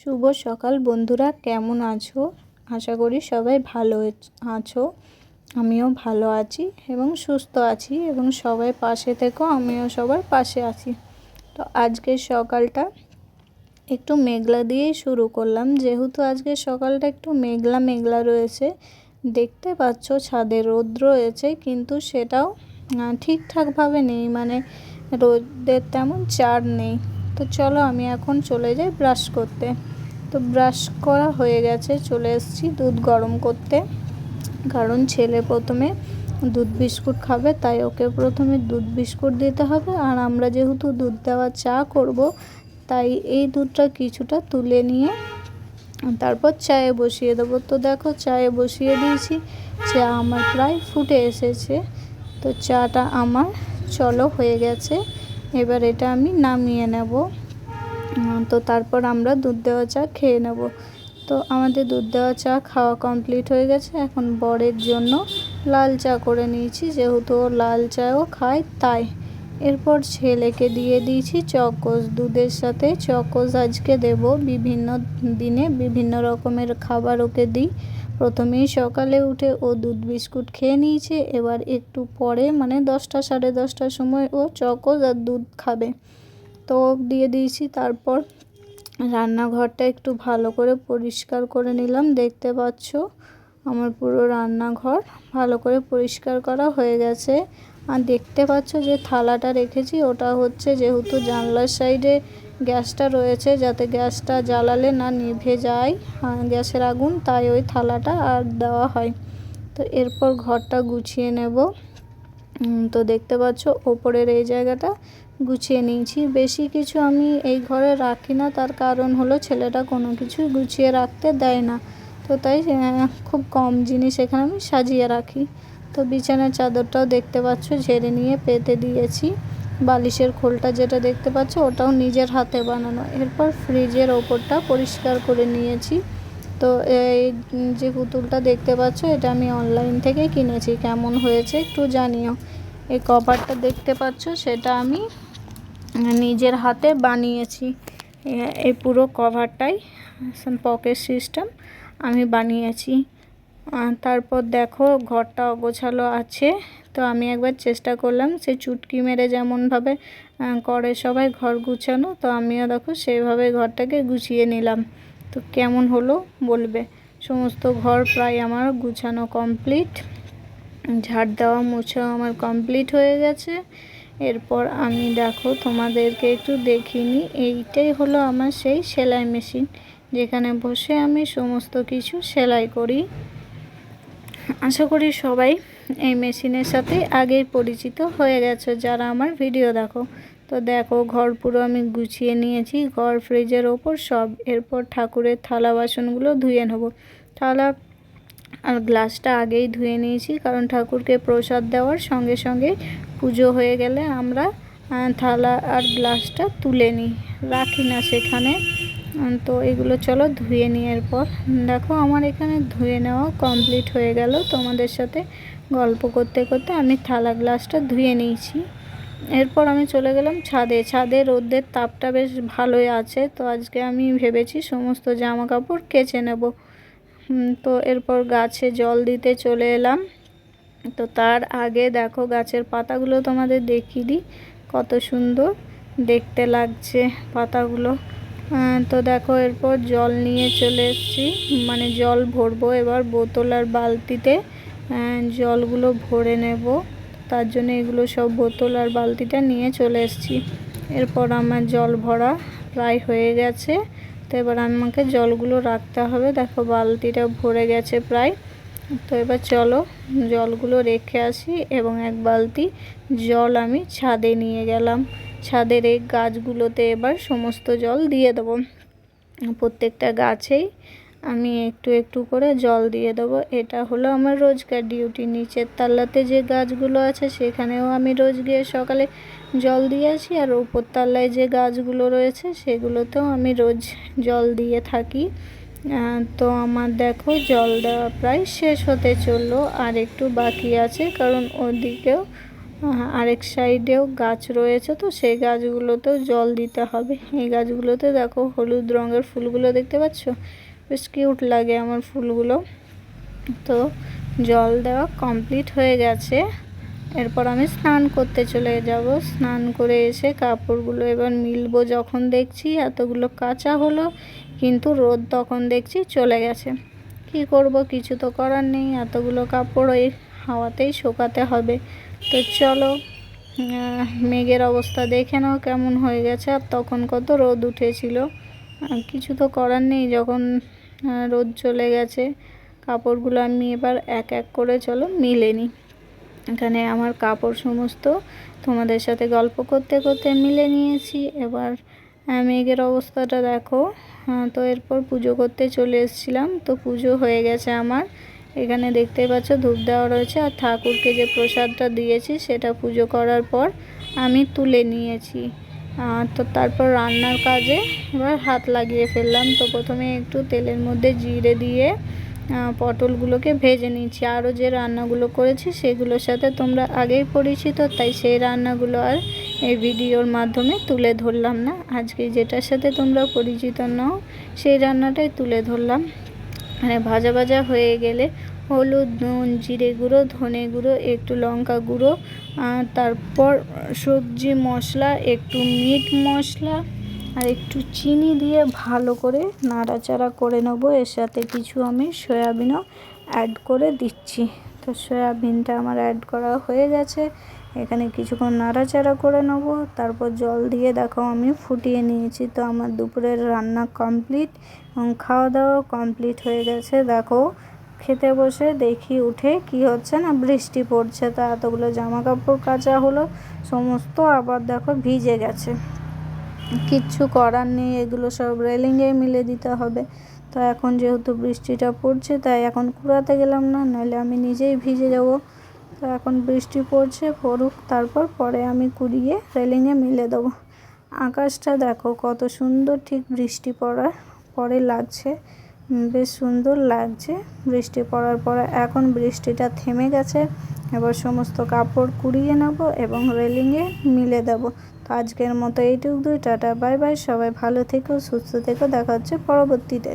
শুভ সকাল বন্ধুরা, কেমন আছো? আশা করি সবাই ভালো আছো। আমিও ভালো আছি এবং সুস্থ আছি এবং সবাই পাশে থেকেও আমিও সবার পাশে আছি। তো আজকের সকালটা একটু মেঘলা দিয়েই শুরু করলাম। যেহেতু আজকে সকালটা একটু মেঘলা মেঘলা রয়েছে, দেখতে পাচ্ছ ছাদে রোদ রয়েছে, কিন্তু সেটাও ঠিকঠাকভাবে নেই। মানে রোদের তেমন চার নেই। তো চলো আমি এখন চলে যাই ব্রাশ করতে। তো ব্রাশ করা হয়ে গেছে, চলে এসেছি দুধ গরম করতে। কারণ ছেলে প্রথমে দুধ বিস্কুট খাবে, তাই ওকে প্রথমে দুধ বিস্কুট দিতে হবে। আর আমরা যেহেতু দুধ দেওয়া চা করব, তাই এই দুধটা কিছুটা তুলে নিয়ে তারপর চায়ে বসিয়ে দেবো। তো দেখো চায়ে বসিয়ে দিয়েছি, চা আমার প্রায় ফুটে এসেছে। তো চাটা আমার চলো হয়ে গেছে। এবার এটা আমি নামিয়ে নেব। তো তারপর আমরা দুধ দেওয়া চা খেয়ে নেব। তো আমাদের দুধ দেওয়া চা খাওয়া কমপ্লিট হয়ে গেছে। এখন বরের জন্য লাল চা করে নিয়েছি। যেহেতু লাল চাও খায়, তাই এরপর ছেলেকে দিয়ে দিয়েছি চকোস। দুধের সাথে চকোস আজকে দেব। বিভিন্ন দিনে বিভিন্ন রকমের খাবার ওকে দিই। প্রথমেই সকালে উঠে ও দুধ বিস্কুট খেয়ে নিয়েছে, এবার একটু পরে মানে দশটা, সাড়ে দশটার সময় ও চকোস আর দুধ খাবে। তো দিয়ে দিয়েছি, তারপর রান্নাঘরটা একটু ভালো করে পরিষ্কার করে নিলাম। দেখতে পাচ্ছ আমার পুরো রান্নাঘর ভালো করে পরিষ্কার করা হয়ে গেছে। আর দেখতে পাচ্ছ যে থালাটা রেখেছি, ওটা হচ্ছে যেহেতু জানলার সাইডে গ্যাসটা রয়েছে যাতে গ্যাসটা জ্বালালে না নিভে যায়। গ্যাসের আগুন, তাই ওই থালাটা আর দেওয়া হয়। তো এরপর ঘরটা গুছিয়ে নেব। তো দেখতে পাচ্ছ ওপরের এই জায়গাটা গুছিয়ে নিয়েছি। বেশি কিছু আমি এই ঘরে রাখি না, তার কারণ হলো ছেলেটা কোনো কিছু গুছিয়ে রাখতে দেয় না। তো তাই খুব কম জিনিস এখানে আমি সাজিয়ে রাখি। তো বিছানার চাদরটাও দেখতে পাচ্ছ, ঝেড়ে নিয়ে পেতে দিয়েছি। বালিশের খোলটা যেটা দেখতে পাচ্ছ, ওটাও নিজের হাতে বানানো। এরপর ফ্রিজের ওপরটা পরিষ্কার করে নিয়েছি। তো এই যে পুতুলটা দেখতে পাচ্ছ, এটা আমি অনলাইন থেকে কিনেছি। কেমন হয়েছে একটু জানিও। এই কভারটা দেখতে পাচ্ছ, সেটা আমি নিজের হাতে বানিয়েছি। এই পুরো কভারটাই, পকেট সিস্টেম আমি বানিয়েছি। তারপর দেখো ঘরটা অগোছালো আছে। তো আমি একবার চেষ্টা করলাম সে চুটকি মেরে যেমনভাবে করে সবাই ঘর গুছানো, তো আমিও দেখো সেইভাবে ঘরটাকে গুছিয়ে নিলাম। তো কেমন হলো বলবে? সমস্ত ঘর প্রায় আমার গুছানো কমপ্লিট ঝাড় দেওয়া মোছা আমার কমপ্লিট হয়ে গেছে। এরপর আমি দেখো তোমাদেরকে একটু দেখিনি, এইটাই হলো আমার সেই সেলাই মেশিন যেখানে বসে আমি সমস্ত কিছু সেলাই করি। আশা করি সবাই এই মেশিনের সাথে আগেই পরিচিত হয়ে গেছে যারা আমার ভিডিও দেখো। তো দেখো, ঘর পুরো আমি গুছিয়ে নিয়েছি, ঘর, ফ্রিজের ওপর সব। এরপর ঠাকুরের থালা, বাসনগুলো ধুয়ে নেব। থালা আর গ্লাসটা আগেই ধুয়ে নিয়েছি, কারণ ঠাকুরকে প্রসাদ দেওয়ার সঙ্গে সঙ্গে পুজো হয়ে গেলে আমরা থালা আর গ্লাসটা তুলে নিই। রাখি না সেখানে। তো এগুলো চলো ধুয়ে নিই এরপর। দেখো, আমার এখানে ধুয়ে নেওয়া কমপ্লিট হয়ে গেল। তোমাদের সাথে গল্প করতে করতে আমি থালা গ্লাসটা ধুয়ে নিয়েছি। এরপর আমি চলে গেলাম ছাদে। ছাদে রোদের তাপটা বেশ ভালোই আছে। তো আজকে আমি ভেবেছি সমস্ত জামা কাপড় কেচে নেব। তো এরপর গাছে জল দিতে চলে এলাম। তো তার আগে দেখো, গাছের পাতাগুলো তোমাদের দেখিয়ে দিই। কত সুন্দর দেখতে লাগছে পাতাগুলো। তো দেখো, এরপর জল নিয়ে চলে এসেছি। মানে জল ভরবো এবার বোতল আর বালতিতে। জলগুলো ভরে নেব। তার জন্য এগুলো সব বোতল আর বালতিটা নিয়ে চলে এসেছি। এরপর আমার জল ভরা প্রায় হয়ে গেছে। তো এবার আমাকে জলগুলো রাখতে হবে। দেখো, বালতিটা ভরে গেছে প্রায়। তো এবার চলো, জলগুলো রেখে আসি এবং এক বালতি জল আমি ছাদে নিয়ে গেলাম। ছাদের এই গাছগুলোতে এবার সমস্ত জল দিয়ে দেবো। প্রত্যেকটা গাছেই আমি একটু একটু করে জল দিয়ে দেবো। এটা হলো আমার রোজকার ডিউটি। নিচের তাল্লাতে যে গাছগুলো আছে, সেখানেও আমি রোজ গিয়ে সকালে জল দিয়ে আসি, আর উপর তাল্লায় যে গাছগুলো রয়েছে, সেগুলোতেও আমি রোজ জল দিয়ে থাকি। তো আমার দেখো, জল দেওয়া প্রায় শেষ হতে চলল। আর একটু বাকি আছে, কারণ ওদিকেও আরেক সাইডেও গাছ রয়েছে তো, সেই গাছগুলোতেও জল দিতে হবে। এই গাছগুলোতে দেখো হলুদ রঙের ফুলগুলো দেখতে পাচ্ছ? বেশ কিউট লাগে আমার ফুলগুলো। তো জল দেওয়া কমপ্লিট হয়ে গেছে। এরপর আমি স্নান করতে চলে যাব। স্নান করে এসে কাপড়গুলো এবার মিলবো যখন দেখছি, এতগুলো কাঁচা হলো, কিন্তু রোদ তখন দেখছি চলে গেছে। কি করব, কিছু তো করার নেই, এতগুলো কাপড় ওই হাওয়াতেই শুকাতে হবে। তো চলো মেঘের অবস্থা দেখে নাও কেমন হয়ে গেছে। আর তখন কত রোদ উঠেছিল। কিছু তো করার নেই, যখন রোদ চলে গেছে, কাপড়গুলো আমি এবার এক এক করে চলো মিলে নিই এখানে আমার কাপড় সমস্ত তোমাদের সাথে গল্প করতে করতে মিলে নিয়েছি। এবার মেঘের অবস্থাটা দেখো। তো এরপর পুজো করতে চলে এসেছিলাম। তো পুজো হয়ে গেছে আমার। এখানে দেখতেই পাচ্ছ ধূপ দেওয়া রয়েছে আর ঠাকুরকে যে প্রসাদটা দিয়েছি সেটা পুজো করার পর আমি তুলে নিয়েছি। তো তারপর রান্নার কাজে এবার হাত লাগিয়ে ফেললাম। তো প্রথমে একটু তেলের মধ্যে জিরে দিয়ে পটলগুলোকে ভেজে নিচ্ছি। আরও যে রান্নাগুলো করেছি সেগুলোর সাথে তোমরা আগেই পরিচিত, তাই সেই রান্নাগুলো আর এই ভিডিওর মাধ্যমে তুলে ধরলাম না। আজকে যেটার সাথে তোমরা পরিচিত নও, সেই রান্নাটাই তুলে ধরলাম। মানে ভাজা ভাজা হয়ে গেলে হলুদ, নুন, জিরে গুঁড়ো, ধনে গুঁড়ো, একটু লঙ্কা গুঁড়ো তারপর সবজি মশলা, একটু মিট মশলা, আর একটু চিনি দিয়ে ভালো করে নাড়াচাড়া করে নেব। এর সাথে কিছু আমি সয়াবিনও অ্যাড করে দিচ্ছি। তো সয়াবিনটা আমার অ্যাড করা হয়ে গেছে। এখানে কিছুক্ষণ নাড়াচাড়া করে নেব। তারপর জল দিয়ে দেখো আমি ফুটিয়ে নিয়েছি। তো আমার দুপুরের রান্না কমপ্লিট এবং খাওয়া দাওয়া কমপ্লিট হয়ে গেছে। দেখো, খেতে বসে দেখি উঠে কি হচ্ছে না বৃষ্টি পড়ছে। তো এতগুলো জামা কাপড় কাচা হলো, সমস্ত আবার দেখো ভিজে গেছে। কিচ্ছু করার নেই, এগুলো সব রেলিংয়ে মিলে দিতে হবে। তো এখন যেহেতু বৃষ্টিটা পড়ছে, তাই এখন কুড়াতে গেলাম না নাহলে আমি নিজেই ভিজে যাব। তো এখন বৃষ্টি পড়ছে, পড়ুক, তারপর পরে আমি কুড়িয়ে রেলিংয়ে মিলে দেবো। আকাশটা দেখো, কত সুন্দর ঠিক বৃষ্টি পড়ার পরে লাগছে। বেশ সুন্দর লাগছে বৃষ্টি পড়ার পরে। এখন বৃষ্টিটা থেমে গেছে, এবার সমস্ত কাপড় কুড়িয়ে নেব এবং রেলিংয়ে মিলে দেব। তো আজকের মতো এইটুকু দুই, টাটা, বাই বাই, সবাই ভালো থেকো, সুস্থ থেকো, দেখা হচ্ছে পরবর্তীতে।